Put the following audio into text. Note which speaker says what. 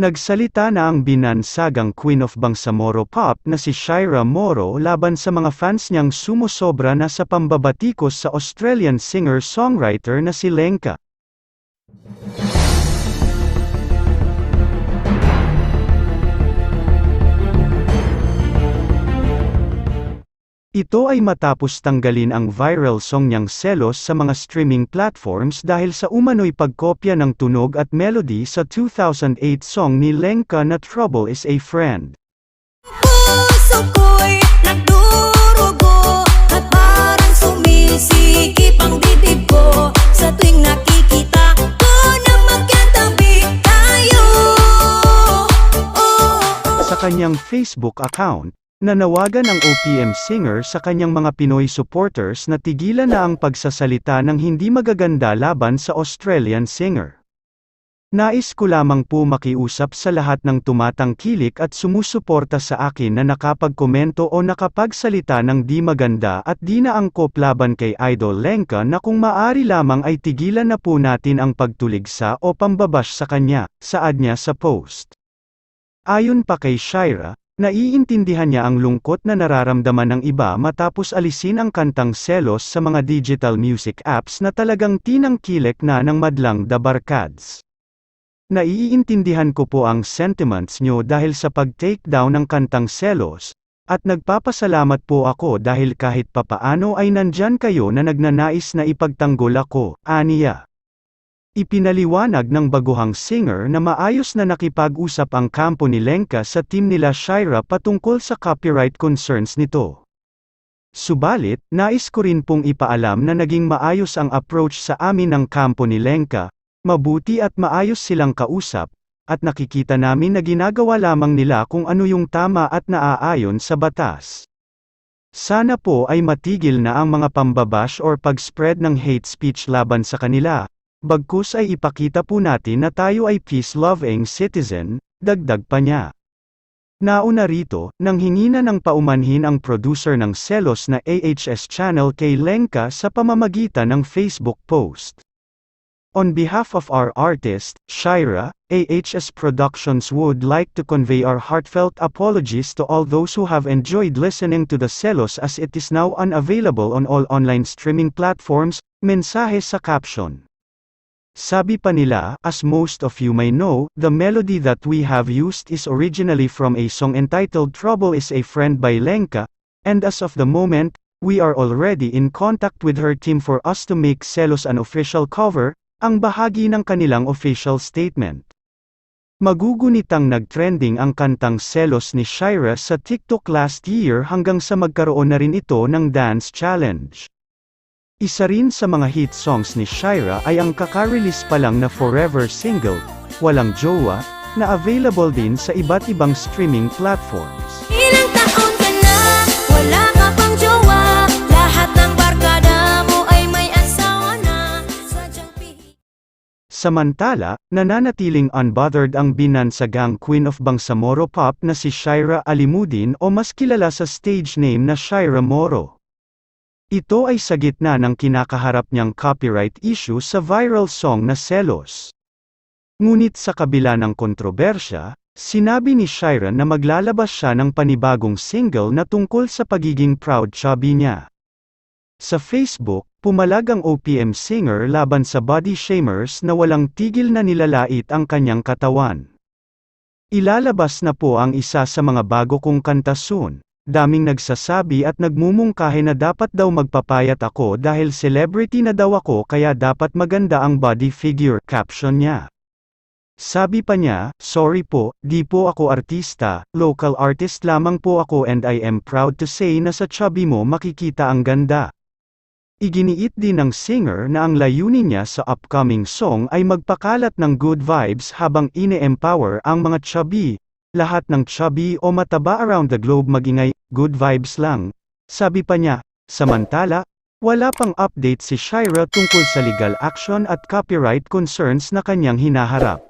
Speaker 1: Nagsalita na ang binansagang Queen of Bangsamoro Pop na si Shira Moro laban sa mga fans niyang sumusobra na sa pambabatikos sa Australian singer-songwriter na si Lenka. Ito ay matapos tanggalin ang viral song niyang Selos sa mga streaming platforms dahil sa umano'y pagkopya ng tunog at melody sa 2008 song ni Lenka na Trouble is a Friend.
Speaker 2: Puso ko'y nagdurugo At parang sumisikip ang dibdib ko Sa tuwing nakikita ko na magkatabi tayo oh, oh.
Speaker 1: Sa kanyang Facebook account, nanawagan ang OPM singer sa kanyang mga Pinoy supporters na tigilan na ang pagsasalita ng hindi magaganda laban sa Australian singer. Nais ko lamang po makiusap sa lahat ng tumatangkilik at sumusuporta sa akin na nakapagkomento o nakapagsalita ng di maganda at di na angkop laban kay Idol Lenka na kung maari lamang ay tigilan na po natin ang pagtuligsa o pambabash sa kanya, saad niya sa post. Ayon pa kay Shira, naiintindihan niya ang lungkot na nararamdaman ng iba matapos alisin ang kantang Selos sa mga digital music apps na talagang tinangkilek na ng madlang The Barkads. Naiintindihan ko po ang sentiments nyo dahil sa pag-take down ng kantang Selos, at nagpapasalamat po ako dahil kahit papaano ay nandyan kayo na nagnanais na ipagtanggol ako, aniya. Ipinaliwanag ng baguhang singer na maayos na nakipag-usap ang kampo ni Lenka sa team nila Shira patungkol sa copyright concerns nito. Subalit, nais ko rin pong ipaalam na naging maayos ang approach sa amin ng kampo ni Lenka, mabuti at maayos silang kausap, at nakikita namin na ginagawa lamang nila kung ano yung tama at naaayon sa batas. Sana po ay matigil na ang mga pambabash or pag-spread ng hate speech laban sa kanila, bagkus ay ipakita po natin na tayo ay peace-loving citizen, dagdag pa niya. Nauna rito, nang hingi na ng paumanhin ang producer ng Selos na AHS channel kay Lenka sa pamamagitan ng Facebook post. On behalf of our artist, Shira, AHS Productions would like to convey our heartfelt apologies to all those who have enjoyed listening to the Selos as it is now unavailable on all online streaming platforms, mensahe sa caption. Sabi pa nila, as most of you may know, the melody that we have used is originally from a song entitled Trouble is a Friend by Lenka, and as of the moment, we are already in contact with her team for us to make Selos an official cover, ang bahagi ng kanilang official statement. Magugunitang nagtrending ang kantang Selos ni Shira sa TikTok last year hanggang sa magkaroon na rin ito ng dance challenge. Isa rin sa mga hit songs ni Shira ay ang kakarelease pa lang na Forever single, Walang Jowa, na available din sa iba't ibang streaming platforms.
Speaker 2: Ilang taon ka na, wala ka pang jowa Lahat ng barkada mo ay may asawa na Sadyang pihi
Speaker 1: Samantala, nananatiling unbothered ang binansagang Queen of Bangsamoro Pop na si Shira Alimudin o mas kilala sa stage name na Shira Moro. Ito ay sa gitna ng kinakaharap niyang copyright issue sa viral song na Selos. Ngunit sa kabila ng kontrobersya, sinabi ni Shira na maglalabas siya ng panibagong single na tungkol sa pagiging proud chubby niya. Sa Facebook, pumalag ang OPM singer laban sa body shamers na walang tigil na nilalait ang kanyang katawan. Ilalabas na po ang isa sa mga bago kong kanta soon. Daming nagsasabi at nagmumungkahi na dapat daw magpapayat ako dahil celebrity na daw ako kaya dapat maganda ang body figure, caption niya. Sabi pa niya, sorry po, di po ako artista, local artist lamang po ako and I am proud to say na sa chubby mo makikita ang ganda. Iginiit din ng singer na ang layunin niya sa upcoming song ay magpakalat ng good vibes habang ine-empower ang mga chubby. Lahat ng chubby o mataba around the globe magingay, good vibes lang. Sabi pa niya, samantala, wala pang update si Shira tungkol sa legal action at copyright concerns na kanyang hinaharap.